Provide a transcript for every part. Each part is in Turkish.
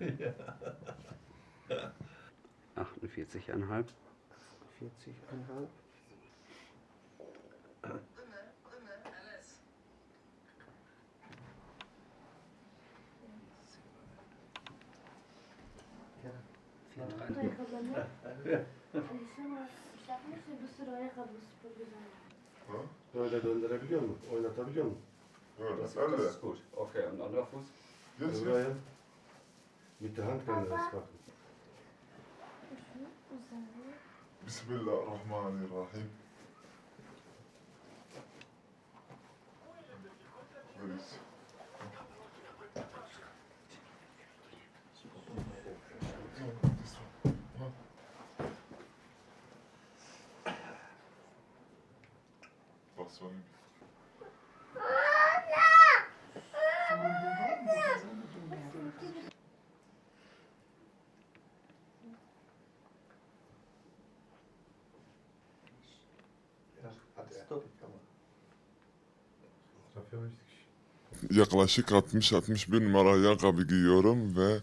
Ja. 48,5. 40,5. Böyle döndürebiliyor mu? Oynatabiliyor mu? Böyle. Öyle. Das ist gut. Okay, und anderer Fuß? Jetzt, jetzt. مد هاندك على بسم الله الرحمن الرحيم بريس بصوني Yaklaşık 60-61 numara ayakkabı giyiyorum ve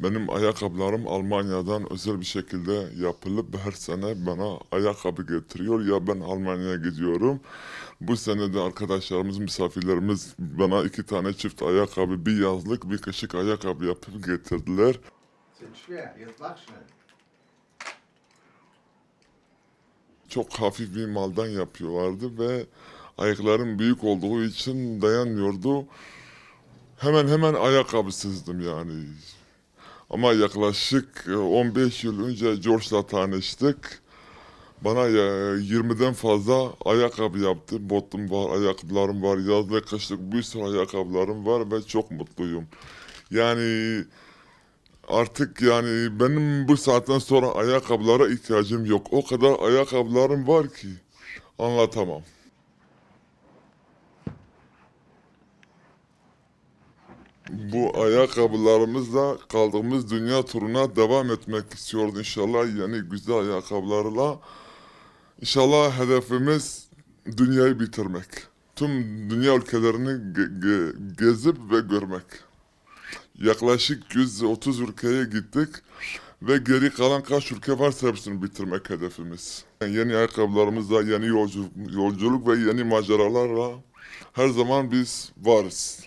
benim ayakkabılarım Almanya'dan özel bir şekilde yapılıp her sene bana ayakkabı getiriyor. Ya ben Almanya'ya gidiyorum. Bu sene de arkadaşlarımız, misafirlerimiz bana iki tane çift ayakkabı, bir yazlık, bir kışık ayakkabı yapıp getirdiler. Çok hafif bir maldan yapıyorlardı ve ayaklarım büyük olduğu için dayanmıyordu. Hemen hemen ayakkabısızdım yani. Ama yaklaşık e, 15 yıl önce George'la tanıştık. Bana ya- 20'den fazla ayakkabı yaptı. Botum var, ayakkabılarım var, yazlık, kışlık bir sürü ayakkabılarım var ve çok mutluyum. Yani artık yani benim bu saatten sonra ayakkabılara ihtiyacım yok. O kadar ayakkabılarım var ki anlatamam. Bu ayakkabılarımızla kaldığımız dünya turuna devam etmek istiyoruz inşallah. Yani güzel ayakkabılarla. İnşallah hedefimiz dünyayı bitirmek. Tüm dünya ülkelerini ge- ge- gezip ve görmek. Yaklaşık 130 ülkeye gittik ve geri kalan kaç ülke varsa hepsini bitirmek hedefimiz. Yani yeni ayakkabılarımızla, yeni yolculuk, yolculuk ve yeni maceralarla her zaman biz varız.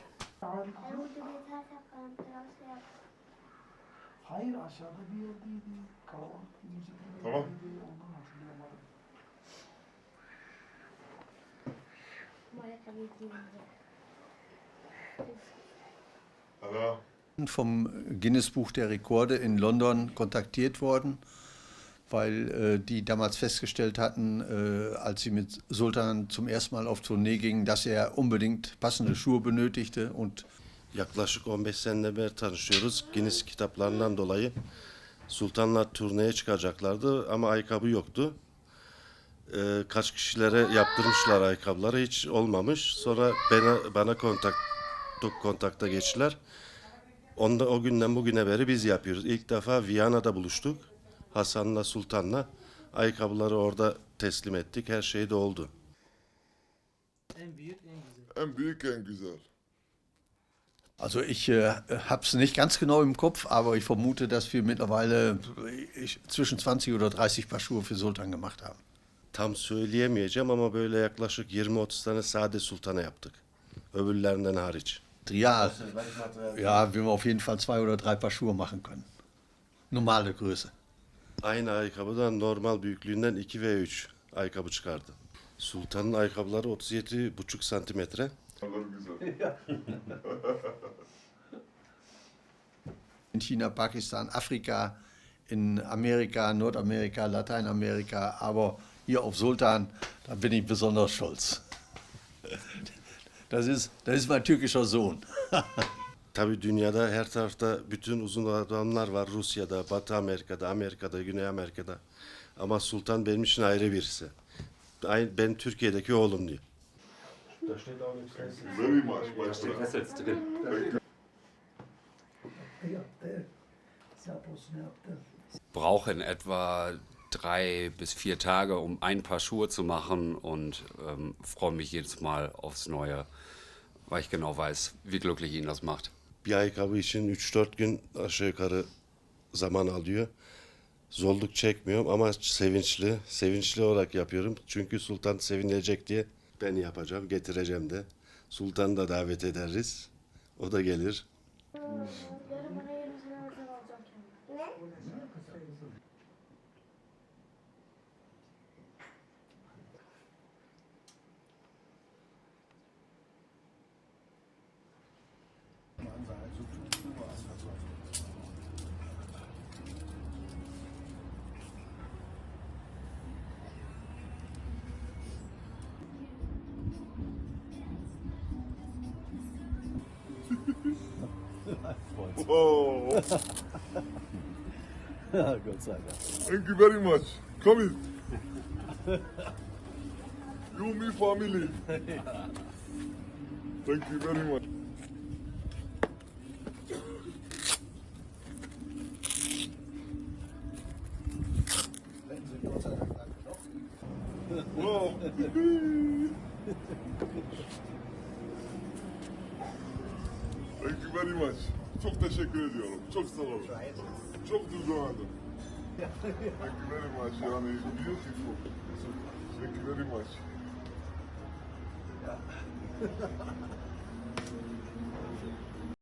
Hayır aşağıda bir yerdeydi. Kalabalık bir müzik bir Tamam. yerdeydi. Ondan hatırlayamadım. Hala. vom Guinness Buch der Rekorde in London kontaktiert worden, weil äh, die damals festgestellt hatten, äh, als sie mit Sultan zum ersten Mal auf Tournee gingen, dass er unbedingt passende Schuhe benötigte und Yaklaşık 15 seneden beri tanışıyoruz. Guinness kitaplarından dolayı Sultanlar turneye çıkacaklardı ama ayakkabı yoktu. Ee, kaç kişilere yaptırmışlar ayakkabıları hiç olmamış. Sonra bana, bana kontak kontakta geçtiler. Onda, o günden bugüne beri biz yapıyoruz. İlk defa Viyana'da buluştuk. Hasan'la Sultan'la. Ayakkabıları orada teslim ettik. Her şey de oldu. En büyük en güzel. En büyük en güzel. Also ich äh, habe es nicht ganz genau im Kopf, aber ich vermute, dass wir mittlerweile äh, ich, zwischen 20 oder 30 Paar Schuhe für Sultan gemacht haben. Tam söyleyemeyeceğim ama böyle yaklaşık 20-30 tane sade sultana yaptık. Öbürlerinden hariç. Ja, ja, wir haben auf jeden Fall zwei oder drei Paar Schuhe machen können. Normale Größe. Aynı ayakkabıdan normal büyüklüğünden 2 ve 3 ayakkabı çıkardı. Sultanın ayakkabıları 37,5 santimetre. Güzel. In China, Pakistan, Afrika, in Amerika, Nordamerika, Lateinamerika, aber hier auf Sultan, da bin ich besonders stolz. Das ist, das ist mein türkischer Sohn. Tabii dünyada her tarafta bütün uzun adamlar var. Rusya'da, Batı Amerika'da, Amerika'da, Güney Amerika'da. Ama Sultan benim için ayrı birisi. Ben Türkiye'deki oğlum diyor. Da steht auch nichts drin. Very much, Da steht jetzt drin. Yaptı. Zaposunu yaptı. Brauche in etwa drei bis vier Tage, um ein Paar Schuhe zu machen und ähm, freue mich jedes Mal aufs Neue, weil ich genau weiß, wie glücklich ihn das macht. bir ayakkabı için 3-4 gün aşağı yukarı zaman alıyor. Zorluk çekmiyorum ama sevinçli, sevinçli olarak yapıyorum. Çünkü Sultan sevinilecek diye ben yapacağım, getireceğim de. Sultan'ı da davet ederiz. O da gelir. Oh, Gott sei Dank. thank you very much. Come in. You, me, family. Thank you very much. Thank you very much. Çok teşekkür ediyorum. Çok sağ olun. Çok duygulandım. Thank you very much. Yani beautiful. Thank you very much.